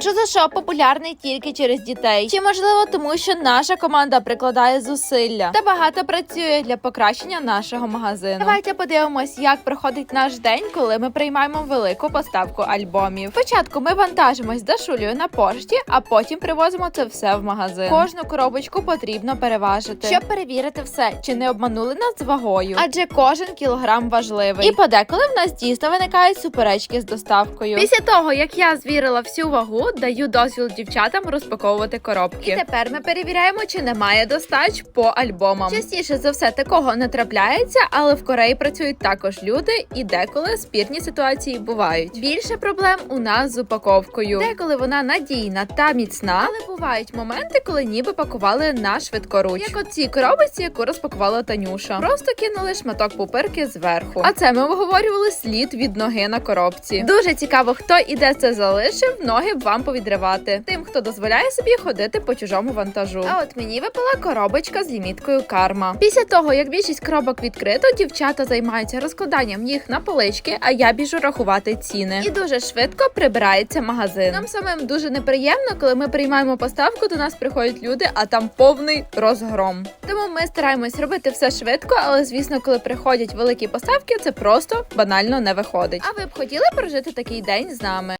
Що що популярний тільки через дітей? Чи можливо тому, що наша команда прикладає зусилля та багато працює для покращення нашого магазину? Давайте подивимось, як проходить наш день, коли ми приймаємо велику поставку альбомів. Спочатку ми вантажимось Дашулею на пошті, а потім привозимо це все в магазин. Кожну коробочку потрібно переважити, щоб перевірити все, чи не обманули нас з вагою. Адже кожен кілограм важливий. І подеколи в нас дійсно виникають суперечки з доставкою. Після того, як я звірила всю вагу, даю дозвіл дівчатам розпаковувати коробки. І тепер ми перевіряємо, чи немає достач по альбомам. Частіше за все такого не трапляється, але в Кореї працюють також люди, і деколи спірні ситуації бувають. Більше проблем у нас з упаковкою. Деколи вона надійна та міцна, але бувають моменти, коли ніби пакували на швидкоруч. Як от цій коробочці, яку розпакувала Танюша. Просто кинули шматок пупирки зверху. А це ми обговорювали слід від ноги на коробці. Дуже цікаво, хто і де це залишив. Ноги б вам повідривати. Тим, хто дозволяє собі ходити по чужому вантажу. А от мені випала коробочка з ліміткою карма. Після того, як більшість коробок відкрито, дівчата займаються розкладанням їх на полички, а я біжу рахувати ціни. І дуже швидко прибирається магазин. Нам самим дуже неприємно, коли ми приймаємо поставку, до нас приходять люди, а там повний розгром. Тому ми стараємось робити все швидко, але звісно, коли приходять великі поставки, це просто банально не виходить. А ви б хотіли прожити такий день з нами?